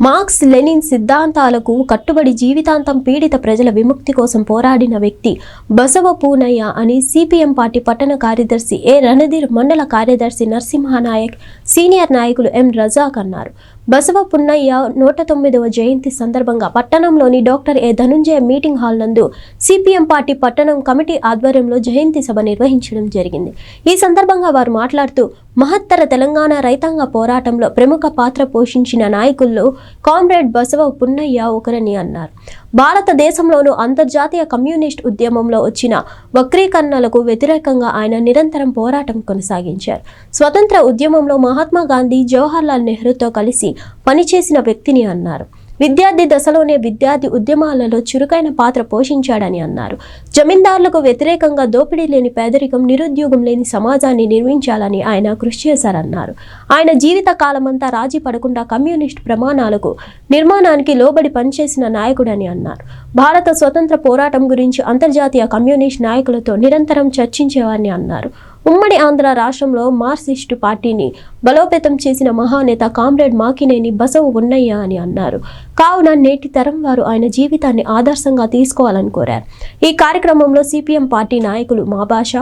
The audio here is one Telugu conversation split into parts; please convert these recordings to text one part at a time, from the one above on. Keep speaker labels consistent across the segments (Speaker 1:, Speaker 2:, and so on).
Speaker 1: మార్క్స్ లెనిన్ సిద్ధాంతాలకు కట్టుబడి జీవితాంతం పీడిత ప్రజల విముక్తి కోసం పోరాడిన వ్యక్తి బసవ పూనయ్య అని సిపిఎం పార్టీ పట్టణ కార్యదర్శి ఏ రణధీర్ మండల కార్యదర్శి నరసింహానాయక్ సీనియర్ నాయకులు ఎం రజాక్ అన్నారు. బసవ పున్నయ్య నూట తొమ్మిదవ జయంతి సందర్భంగా పట్టణంలోని doctor A Dhanunjaya meeting hall నందు సిపిఎం పార్టీ పట్టణం కమిటీ ఆధ్వర్యంలో జయంతి సభ నిర్వహించడం జరిగింది. ఈ సందర్భంగా వారు మాట్లాడుతూ మహత్తర తెలంగాణ రైతాంగ పోరాటంలో ప్రముఖ పాత్ర పోషించిన నాయకుల్లో కామ్రేడ్ బసవ పున్నయ్య ఒకరని అన్నారు. భారతదేశంలోనూ అంతర్జాతీయ కమ్యూనిస్ట్ ఉద్యమంలో వచ్చిన వక్రీకరణలకు వ్యతిరేకంగా ఆయన నిరంతరం పోరాటం కొనసాగించారు. స్వతంత్ర ఉద్యమంలో మహాత్మా గాంధీ జవహర్లాల్ నెహ్రూతో కలిసి పనిచేసిన వ్యక్తిని అన్నారు. విద్యార్థి దశలోనే విద్యార్థి ఉద్యమాలలో చురుకైన పాత్ర పోషించాడని అన్నారు. జమీందారులకు వ్యతిరేకంగా దోపిడీ లేని పేదరికం నిరుద్యోగం లేని సమాజాన్ని నిర్మించాలని ఆయన కృషి చేశారన్నారు. ఆయన జీవిత కాలమంతా రాజీ పడకుండా కమ్యూనిస్ట్ ప్రమాణాలకు నిర్మాణానికి లోబడి పనిచేసిన నాయకుడని అన్నారు. భారత స్వతంత్ర పోరాటం గురించి అంతర్జాతీయ కమ్యూనిస్ట్ నాయకులతో నిరంతరం చర్చించేవారని అన్నారు. ఉమ్మడి ఆంధ్ర రాష్ట్రంలో మార్క్సిస్టు పార్టీని బలోపేతం చేసిన మహానేత కామ్రేడ్ మాకినేని బసవు ఉన్నయ్య అని అన్నారు. కావున నేటి తరం వారు ఆయన జీవితాన్ని ఆదర్శంగా తీసుకోవాలని కోరారు. ఈ కార్యక్రమంలో సిపిఎం పార్టీ నాయకులు మాబాష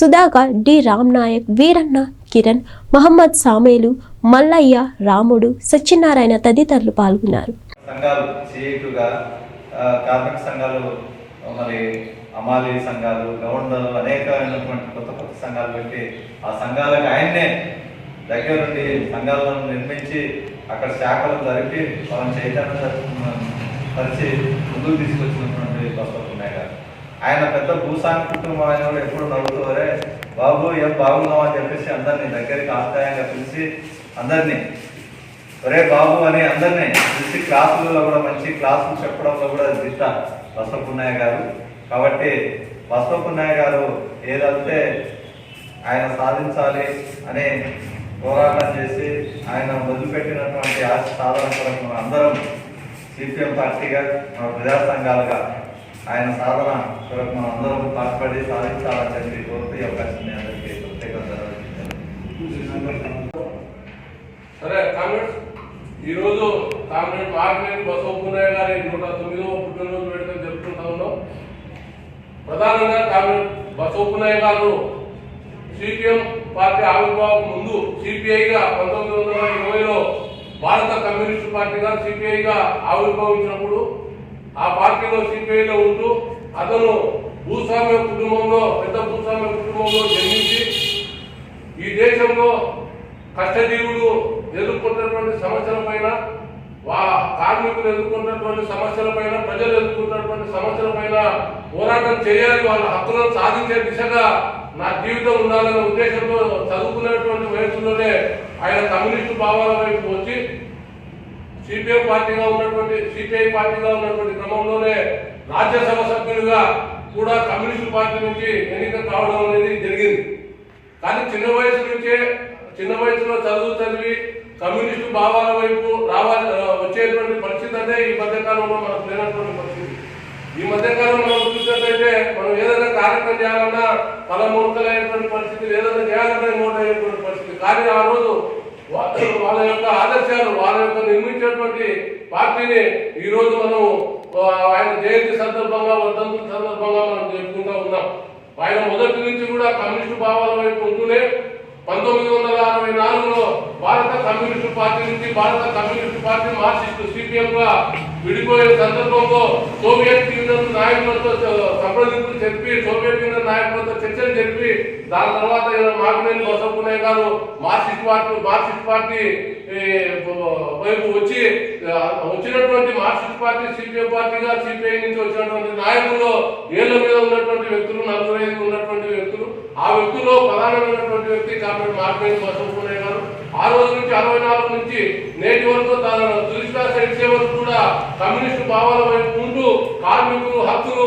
Speaker 1: సుధాకర్ డి రామ్ నాయక్ వీరన్న కిరణ్ మహమ్మద్ సామేలు మల్లయ్య రాముడు సత్యనారాయణ తదితరులు పాల్గొన్నారు.
Speaker 2: సంఘాలు కార్మిక సంఘాలు మరి అమాలి సంఘాలు గవర్నర్లు అనేకమైనటువంటి కొత్త కొత్త సంఘాలు పెట్టి ఆ సంఘాలకు ఆయన్నే దగ్గర నుండి సంఘాలను నిర్మించి అక్కడ శాఖలు జరిపి వాళ్ళని చైతన్య పరిచి ముందుకు తీసుకొచ్చినటువంటి బసవకున్నాయి గారు ఆయన పెద్ద భూసాని కుటుంబం ఆయన కూడా ఎప్పుడు నవ్వుతారే బాబు ఏం బాగున్నావు? అని చెప్పేసి అందరినీ దగ్గరికి ఆశ్రయంగా పిలిచి అందరినీ ఒరే బాబు అని అందరినీ పిలిచి క్లాసులలో కూడా మంచి క్లాసులు చెప్పడంలో కూడా దిట్ట బసవపున్నయ్య గారు. కాబట్టి బసవపున్నయ్య గారు ఏదంటే ఆయన సాధించాలి అనే పోరాటం చేసి ఆయన వదిలిపెట్టినటువంటి ఆశ సాధన కొరకు మనం అందరం సిపిఎం పార్టీగా మన ప్రజా సంఘాలుగా ఆయన సాధన కొరకు మనం అందరం పాటుపడి సాధించాలని చెప్పి కోరుతూ ఈ అవకాశం అందరికీ ప్రత్యేకంగా
Speaker 3: సరే కామెంట్స్ ఈరోజు కామెంట్ ఆర్గనైజ్ బసవపున్నయ్య గారి నూట తొమ్మిదవ పుట్టినరోజు ప్రధానంగా తాను బసవపున్నయ్య గారు సిపిఎం పార్టీ ఆవిర్భావం ముందు సిపిఐగా పంతొమ్మిది వందల ఇరవైలో భారత కమ్యూనిస్ట్ పార్టీగా సిపిఐగా ఆవిర్భవించినప్పుడు ఆ పార్టీలో సిపిఐలో ఉంటూ అతను భూస్వామ్య కుటుంబంలో పెద్ద భూస్వామ్య కుటుంబంలో జన్మించి ఈ దేశంలో కష్టజీవులు ఎదుర్కొంటున్నటువంటి సమస్యల పైన కార్మికులు ఎదుర్కొంటున్నటువంటి సమస్యల పైన ప్రజలు సమస్యల పైన పోరాటం చేయాలి వాళ్ళ హక్కులను సాధించే దిశగా నా జీవితం ఉండాలనే ఉద్దేశంతో చదువుకునేటువంటి వయసులోనే ఆయన కమ్యూనిస్టు భావాల వైపు వచ్చి సిపిఎం పార్టీగా ఉన్నటువంటి సిపిఐ పార్టీగా ఉన్నటువంటి క్రమంలోనే రాజ్యసభ సభ్యులుగా కూడా కమ్యూనిస్టు పార్టీ నుంచి ఎన్నిక కావడం అనేది జరిగింది. కానీ చిన్న వయసు నుంచే చిన్న వయసులో చదువు చదివి కమ్యూనిస్టు భావాల వైపు రావాలి వచ్చేటువంటి పరిస్థితి అంటే ఈ మధ్యకాలంలో మనకు లేనటువంటి పరిస్థితి. ఈ మధ్యకాలంలో మనం చూసినట్లయితే మనం ఏదైనా కార్యక్రమం చేయాలన్నా తల మునకలైనటువంటి పరిస్థితి ఏదైనా చేయాలన్నా మోట అయ్యేటువంటి పరిస్థితి కానీ ఆ రోజు వాళ్ళ యొక్క ఆదర్శాలు వాళ్ళ యొక్క నిర్మించేటువంటి పార్టీని ఈ రోజు మనం ఆయన జయంతి సందర్భంగా వర్ధంతుల సందర్భంగా మనం జరుపుకుంటా ఉన్నాం. ఆయన మొదటి నుంచి కూడా కమ్యూనిస్టు భావాల వైపు ఉంటూనే పంతొమ్మిది వందల అరవై నాలుగులో భారత కమ్యూనిస్టు పార్టీ నుంచి భారత కమ్యూనిస్టు పార్టీ మార్క్సిస్టు సిపిఎం గా విడిపోయే సందర్భంలో సోవియట్ యూనియన్ నాయకులతో సంప్రదింపులు చెప్పి సోవియట్ యూనియన్ నాయకులతో చర్చలు జరిపి దాని తర్వాత ఈయన మార్గనేని గారు మార్క్సిస్ట్ పార్టీ మార్క్సిస్ట్ పార్టీ వైపు వచ్చి వచ్చినటువంటి మార్క్సిస్ట్ పార్టీ సిపిఐ పార్టీగా సిపిఐ నుంచి వచ్చినటువంటి నాయకుల్లో ఏళ్ళ మీద ఉన్నటువంటి వ్యక్తులు నలుగురు ఐదు ఉన్నటువంటి వ్యక్తులు ఆ వ్యక్తుల్లో ప్రధానమైనటువంటి వ్యక్తి కాబట్టి మార్గనేని బసవపునయ్య ఆ రోజు నుంచి అరవై నాలుగు నుంచి నేటి వరకు తన దురిశ్వాస ఇచ్చే వరకు కూడా కమ్యూనిస్టు భావాల వైపు ఉంటూ కార్మికులు హక్కులు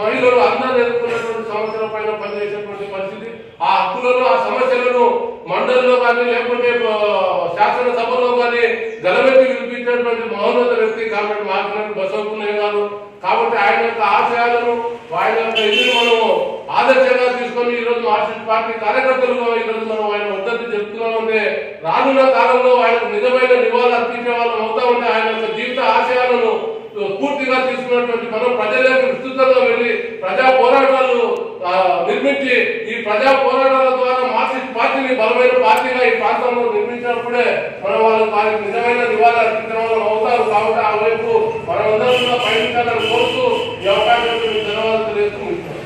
Speaker 3: మహిళలు అందరూ ఎదుర్కొన్నటువంటి సమస్యల పైన పనిచేసేటువంటి పరిస్థితి. ఆ హక్కులను ఆ సమస్యలను మండలిలో కానీ లేకుంటే శాసనసభలో కానీ గలమెత్తి వినిపించినటువంటి మహోన్నత వ్యక్తి కాబట్టి మాట్లాడి బసవపున్నయ్య గారు. కాబట్టి ఆయన యొక్క ఆశయాలను ఆయన యొక్క ఇల్లు మనము ఆదర్శంగా తీసుకొని ఈ రోజు మార్క్సిస్ట్ పార్టీ కార్యకర్తలుగా ఈ రోజు మనం ఆయన మద్దతు చెప్తున్నామంటే రానున్న కాలంలో ఆయనకు నిజమైన నివాళులు అర్పించే వాళ్ళం అవుతా ఉంటే ఆయన యొక్క జీవిత ఆశయాలను పూర్తిగా తీసుకున్నటువంటి మనం ప్రజలకు విస్తృతంగా వెళ్ళి ప్రజా పోరాటాలు నిర్మించి ఈ ప్రజా పోరాటాల ద్వారా మార్క్సిస్ట్ పార్టీని బలమైన పార్టీగా ఈ ప్రాంతంలో నిర్మించినప్పుడే మనం వాళ్ళకి వారికి నిజమైన నివాళులు కాబట్టి ఆ వైపు మనందరం కూడా పయనించాలని కోరుతూ ఈ అవకాశం ధన్యవాదాలు తెలియజేస్తూ ముగిస్తున్నాను.